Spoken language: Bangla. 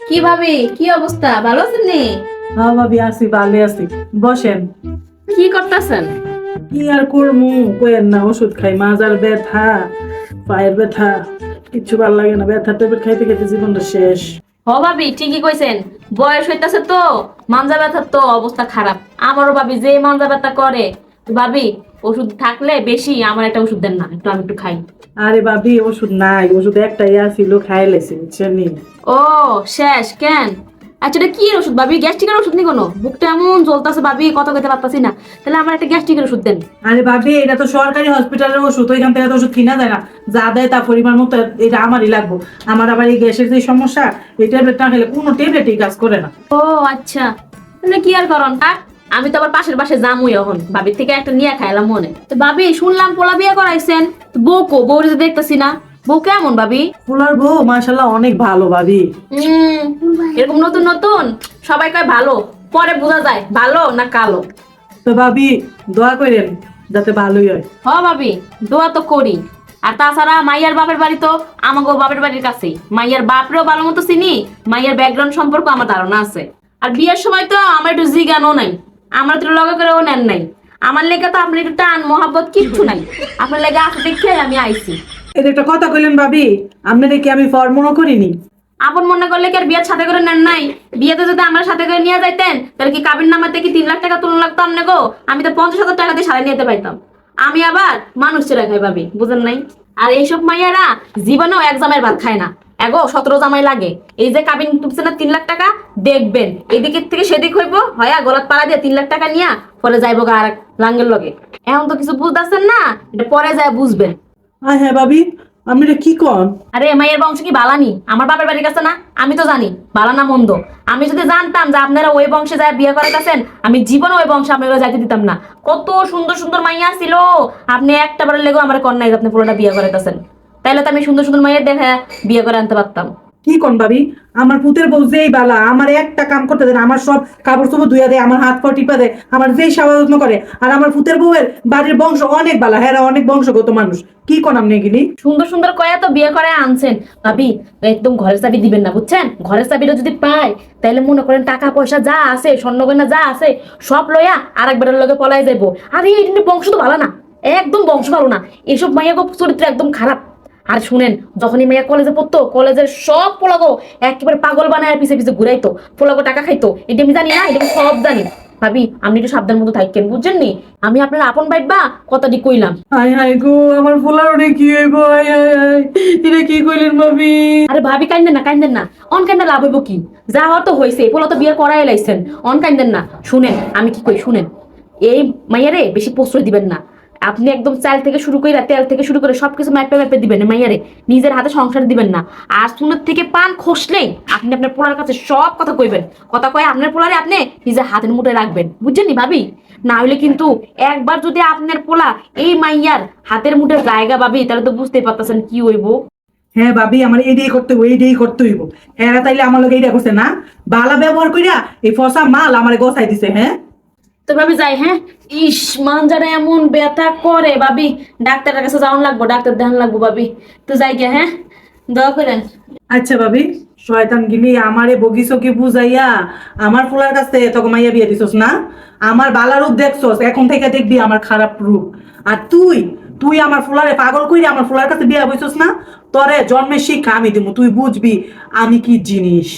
কি ভাবি? কি অবস্থা? ভালো আছেন নি? হ্যাঁ ভাবি আছি ভালো আছি। বসেন। কি করতেছেন? কি আর করমু? কয়েন না ওষুধ খাই মাজার ব্যথা পায়ের ব্যথা কিচ্ছু ভালো লাগে না। ব্যথা ট্যাবলেট খাইতে খাইতে জীবনটা শেষ। হ ভাবি ঠিকই কইছেন। বয়স হইতাছে তো মানজা ব্যথার তো অবস্থা খারাপ। আমারও ভাবি যে মানজা ব্যথা করে। ভাবি ওষুধ থাকলে বেশি আমার একটা ওষুধ দেন না একটু আমি একটু খাই। আরে ভাবি ওষুধ নাই ওষুধ একটাই আসিল খাই লেছি বুঝছেন? ও শেষ কেন? আচ্ছা এটা কি ওষুধ ভাবি? গ্যাস্ট্রিকের ওষুধ নেই কোনো? বুকটা এমন জ্বলতাছে ভাবি কথা কইতে পারতাছি না। তাহলে আমার একটা গ্যাস্ট্রিকের ওষুধ দেন। আরে ভাবি এটা তো সরকারি হসপিটালের ওষুধ ওইখান থেকে তো ওষুধ কিনা যায় না। যা দেয় তা পরিমাণ মতো এটা আমারই লাগবো। আমার আবার এই গ্যাসের যে সমস্যা এই ট্যাবলেট না খেলে কোনো ট্যাবলেটই কাজ করে না। ও আচ্ছা। তাহলে কি আর করন থাক আমি তো আবার পাশের পাশে জামুই এখন। ভাবির থেকে একটা নিয়ে খাইলাম মনে। তো ভাবি শুনলাম পোলা বিয়ে করাইছেন। তো বউ কো বউ দেখতেছি না। বউ কেমন ভাবি? ফুলার বউ মাশাল্লাহ অনেক ভালো ভাবি। উম, এরকম নতুন নতুন? সবাই কয় ভালো পরে বোঝা যায় ভালো না কালো? তো ভাবি দোয়া করেন যাতে ভালোই হয়। হ ভাবি দোয়া তো করি। আর তাছাড়া মাইয়ার বাপের বাড়ি তো আমাকে বাপের বাড়ির কাছেই। মাইয়ার বাপরেও ভালো মতো চিনি মাইয়ার ব্যাকগ্রাউন্ড সম্পর্ক আমার ধারণা আছে। আর বিয়ের সময় তো আমার একটু জিজ্ঞানও নাই। আমার তো লগে করেও নেন নাই। আমার লেগে তো আপনার একটু টান মহাব্বত কিচ্ছু নাই। আপনার লেগে আসে দেখে আমি আইছি। এটা একটা কথা কইলেন ভাবি আপনি দেখি আমি ফর্মনও করিনি? আপন মনে করলে কি আর বিয়ের সাথে করে নেন নাই? বিয়েতে যদি আমরা সাথে করে নিয়ে যাইতেন তাহলে কি কাবির নামাতে কি তিন লাখ টাকা তুলন লাগতো আমনে গো? আমি তো পঞ্চাশ হাজার টাকা দিয়ে সারাই নিতে পাইতাম। আমি আবার মানুষ চেরা খাই ভাবি বুঝেন নাই? আর এইসব মাইয়ারা জীবনেও এক জামাই ভাত খায় না। এগো সতেরো জামাই লাগে। এই যে কাবিন টুকছে না তিন লাখ টাকা দেখবেন। এদিকের থেকে সেদিক হইব হয়া গলাত পাড়া দিয়ে তিন লাখ টাকা নিয়া পরে যাইবো গা আর লাঙ্গের লগে। এখন তো কিছু বুঝতেছেন না এটা পরে যায় বুঝবেন। হ্যাঁ হ্যাঁ ভাবি আপনি এটা কি কন? আরে মাইয়ের বংশ কি বালানি? আমার বাপের বাড়ির কাছে না? আমি তো জানি বালানা মন্দ। আমি যদি জানতাম যে আপনারা ওই বংশে যায় বিয়ে করে গেছেন আমি জীবনে ওই বংশে আপনারা যাইতে দিতাম না। কত সুন্দর সুন্দর মাইয়া ছিল। আপনি একটা বারের লেগেও আমার কন্যাই আপনি পুরোটা বিয়ে করে গেছেন তাইলে তো আমি সুন্দর সুন্দর মাইয়ের দেখে বিয়ে করে আনতে পারতাম। কি কোন ভাবি? আমার পুতের বউ যেই বালা আমার একটা কাম করতে দেয় আমার সব কাপড় চোপড় ধুইয়া দেয় আমার হাত পা টিপা দেয় আমার যেই সেবা যত্ন করে। আর আমার পুতের বউয়ের বাড়ির বংশ অনেক বালা হ্যাঁ অনেক বংশগত মানুষ। কি কোন আপনি এগুলি সুন্দর সুন্দর কয়া তো বিয়ে করে আনছেন। ভাবি একদম ঘরের চাবি দিবেন না বুঝছেন? ঘরের চাবিটা যদি পায় তাহলে মনে করেন টাকা পয়সা যা আছে স্বর্ণগয়না যা আছে সব লইয়া আর একবারের লগে পলাই যাইবো। আরে এই বংশ তো ভালো না একদম বংশ ভালো না। এসব মাইয়া গো চরিত্র একদম খারাপ। আর শুনেন যখনই মাইয়া কলেজে পড়তো কলেজের সব পোলাগো একেবারে পাগল বানায় পিছে পিছে ঘুরাইতো। পোলাগো টাকা খাইতো। এটা আমি জানি না এটা আমি সব জানি। ভাবি আপনি একটু সাবধান মতো থাকেন বুঝছেন নি? আমি আপনার আপন বাইবা কথাটি কইলাম। হাই হাই গো আমার ফুলার ওরে কি হইব? হাই হাই হাই এটা কি কইলেন ভাবি? আরে ভাবি কান্দেন না কান্দেন না। অন কান্দা লাভ হইব কি? যা হওয়ার তো হয়েছে পোলা তো বিয়ে করাই লাইছেন। অন কান্দেন না। শুনেন আমি কি কই শুনেন। এই মাইয়ারে বেশি প্রশ্রয় দিবেন না। আপনি একদম চাল থেকে শুরু করে তেল থেকে শুরু করে সবকিছু ম্যাপে ম্যাপে দিবেন মাইয়ারে। নিজের হাতে সংসার দিবেন না। আর সুনের থেকে পান খসলেই আপনি আপনার পোলার কাছে সব কথা কইবেন। কথা কয়ে আপনার পোলারে আপনি নিজের হাতের মুঠে রাখবেন। বুঝছেন ভাবি? না হলে কিন্তু একবার যদি আপনার পোলা এই মাইয়ার হাতের মুঠে জায়গা ভাবি তাহলে তো বুঝতেই পারতেছেন কি হইব। হ্যাঁ ভাবি, আমার এইটাই করতে হইব, এইটাই করতে হইব। হ্যাঁ তাইলে আমার লোক এইটা করছে না। বালা ব্যবহার কইরা এই ফসা মাল আমার গোছাই দিছে হ্যাঁ? তো ভাবি যাই হ্যাঁ? ইস মাঞ্জারা এমন ব্যথা করে, ভাবি। ডাক্তারের কাছে যাওয়ান লাগবো, ডাক্তার দেখান লাগবো, ভাবি। তো যাই গে হ্যাঁ? দোয়া করেন। আচ্ছা ভাবি, শয়তান গিলি আমারে বগিসকি বুঝাইয়া আমার ফুলার কাছে তোকে মাইয়া বিয়ে দিছস না? আমার বালা রূপ দেখছস, এখন থেকে দেখবি আমার খারাপ রূপ। আর তুই তুই আমার ফুলারে পাগল কইরা আমার ফুলার কাছে বিয়া বইছস না? তোরে জন্মের শিক্ষা আমি দিমু, তুই বুঝবি আমি কি জিনিস।